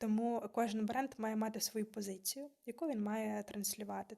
Тому кожен бренд має мати свою позицію, яку він має транслювати.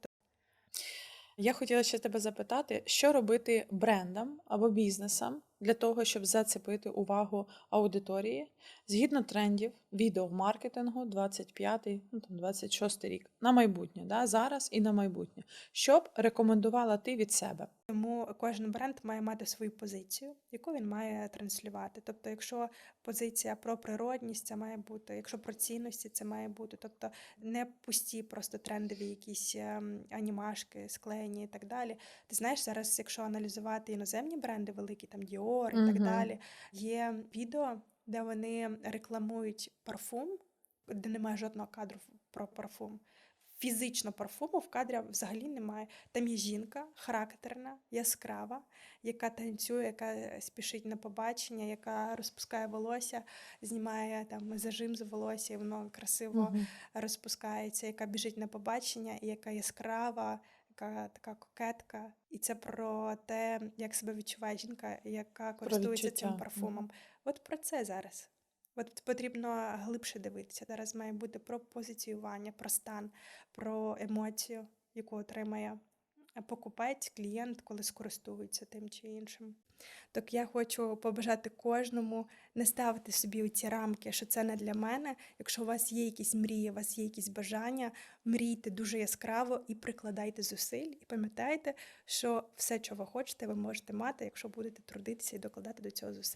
Я хотіла ще тебе запитати, що робити брендам або бізнесам для того, щоб зацепити увагу аудиторії згідно трендів відеомаркетингу 25, ну там 26 рік на майбутнє, да, зараз і на майбутнє. Що б рекомендувала ти від себе? Тому кожен бренд має мати свою позицію, яку він має транслювати. Тобто, якщо позиція про природність, це має бути, якщо про цінності, це має бути. Тобто не пусті просто трендові якісь ем, анімашки, склеєні і так далі. Ти знаєш, зараз, якщо аналізувати іноземні бренди, великі там Dior і так далі, є відео, де вони рекламують парфум, де немає жодного кадру про парфум. Фізично парфуму в кадрі взагалі немає. Там є жінка характерна, яскрава, яка танцює, яка спішить на побачення, яка розпускає волосся, знімає там зажим з волосся, і воно красиво Мгм. розпускається, яка біжить на побачення, і яка яскрава, яка така кокетка. І це про те, як себе відчуває жінка, яка користується цим парфумом. От про це зараз. От потрібно глибше дивитися. Зараз має бути про позиціювання, про стан, про емоцію, яку отримає покупець, клієнт, коли скористується тим чи іншим. Так я хочу побажати кожному не ставити собі ці рамки, що це не для мене. Якщо у вас є якісь мрії, у вас є якісь бажання, мрійте дуже яскраво і прикладайте зусиль. І пам'ятайте, що все, що ви хочете, ви можете мати, якщо будете трудитися і докладати до цього зусиль.